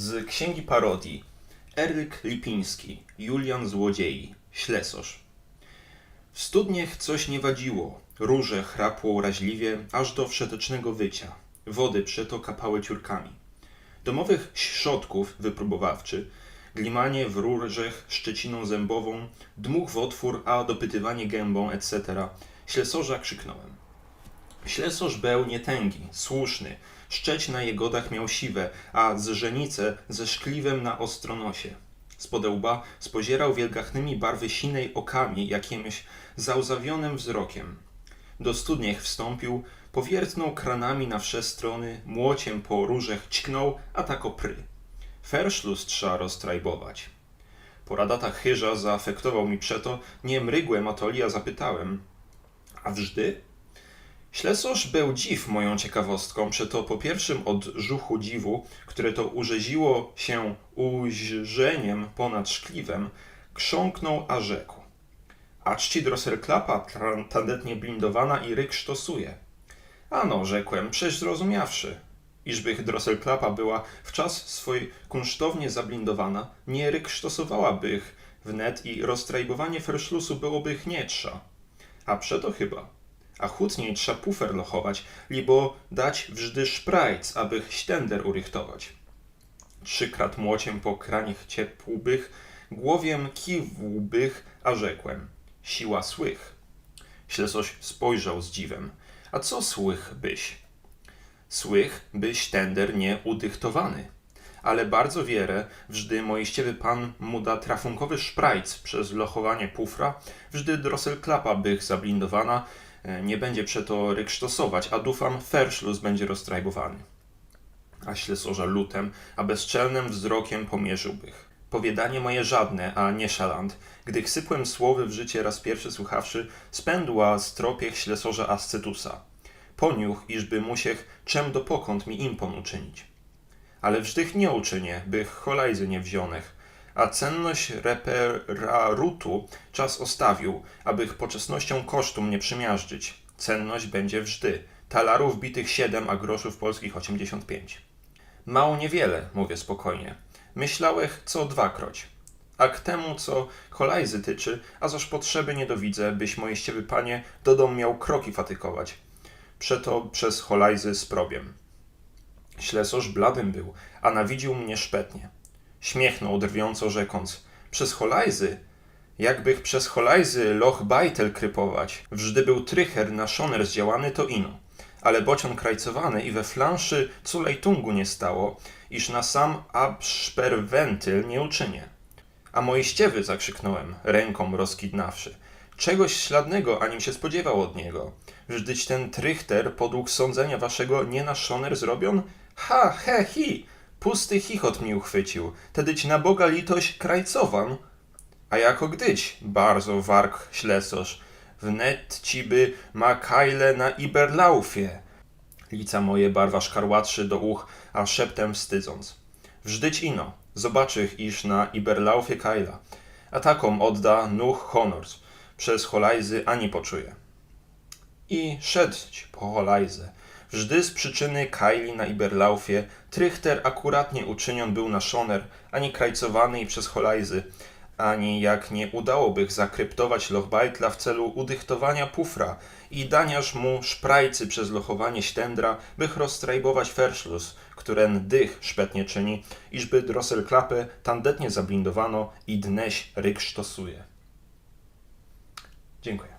Z księgi parodii Eryk Lipiński, Julian Złodziei, Ślesorz. W studniach coś nie wadziło, róże chrapło raźliwie, aż do wszetecznego wycia. Wody przeto kapały ciurkami. Domowych środków wypróbowawczy, glimanie w różech szczeciną zębową, dmuch w otwór, a dopytywanie gębą, etc. Ślesorza krzyknąłem. Ślesorz był nietęgi, słuszny, szczeć na jegodach miał siwe, a z żenice ze szkliwem na ostronosie. Spod łba spozierał wielgachnymi barwy sinej okami, jakimś załzawionym wzrokiem. Do studniech wstąpił, powiertnął kranami na wsze strony, młociem po różech ćknął, a tak opry. Ferszlus trzeba roztrajbować. Porada ta chyża zaafektował mi przeto, nie mrygłem atoli, a zapytałem, a wżdy? Ślesorz był dziw moją ciekawostką, przeto po pierwszym odżuchu dziwu, które to urzeziło się ujrzeniem ponad szkliwem, krząknął, a rzekł. A czci Drosselklapa tandetnie blindowana i ryk sztosuje. Ano, rzekłem, przecież zrozumiawszy, iżbych Drosselklapa była w czas swój kunsztownie zablindowana, nie ryk sztosowałabych wnet i roztrajbowanie ferszlusu byłoby chnietrza. A przeto chyba a chutniej trza pufer lochować, libo dać wżdy szprajc, abych ściender urychtować. Trzykrat młociem po kraniach ciepłbych, głowiem kiwłbych, a rzekłem, siła słych. Ślesoś spojrzał z dziwem, a co słych byś? Słych byś tender nie udychtowany. Ale bardzo wiele, wżdy moiściewy pan mu da trafunkowy szprajc przez lochowanie pufra, wżdy drosselklapa bych zablindowana, nie będzie przeto ryksztosować, a dufam ferszlus będzie roztrajbowany. A ślesorza lutem, a bezczelnym wzrokiem pomierzyłbych. Powiadanie moje żadne, a nie szalant, gdy sypłem słowy w życie raz pierwszy słuchawszy, spędła stropiech ślesorza ascetusa. Poniuch, iżby musiech czem do pokąt mi impon uczynić ale wżdych nie uczynię, bych cholajzy nie wzionech. A cenność reperarutu czas ostawił, abych poczesnością kosztum nie przymiażdżyć. Cenność będzie wżdy. Talarów bitych siedem, a groszów polskich osiemdziesiąt pięć. Mało niewiele, mówię spokojnie. Myślałech co dwakroć. A k temu, co cholajzy tyczy, a zaż potrzeby nie dowidzę, byś mojeściewy panie do dom miał kroki fatykować. Przeto przez cholajzy sprobiem. Ślesorz bladym był, a nawidził mnie szpetnie. Śmiechnął drwiąco rzekąc, przez Holajzy? Jakbych przez Holajzy Loch Bajtel krypować. Wżdy był trycher na szoner zdziałany, to ino. Ale bocian krajcowany i we flanszy culejtungu nie stało, iż na sam abszperwentyl nie uczynię. A moiściewy, zakrzyknąłem, ręką rozkidnawszy. Czegoś śladnego, anim się spodziewał od niego. Wżdyć ten trychter podług sądzenia waszego nie na szoner zrobion? Ha, he, hi! Pusty chichot mi uchwycił. Tedyć na Boga litość krajcowan. A jako gdyć, bardzo wark ślesorz, wnet ci by ma kajle na Iberlaufie. Lica moje barwa szkarłatszy do uch, a szeptem wstydząc. Wżdyć ino, zobaczych, iż na Iberlaufie kajla. A taką odda nuch honors, przez holajzy ani poczuje. I szedć po holajzę. Wżdy z przyczyny Kaili na Iberlaufie Trychter akuratnie uczynion był na szoner, ani krajcowany i przez holajzy, ani jak nie udałobych zakryptować Lochbajtla w celu udychtowania pufra i daniaż mu szprajcy przez lochowanie ściędra, bych rozstrajbować ferszlus, któren dych szpetnie czyni, iżby drosselklapę tandetnie zablindowano i dneś ryk sztosuje. Dziękuję.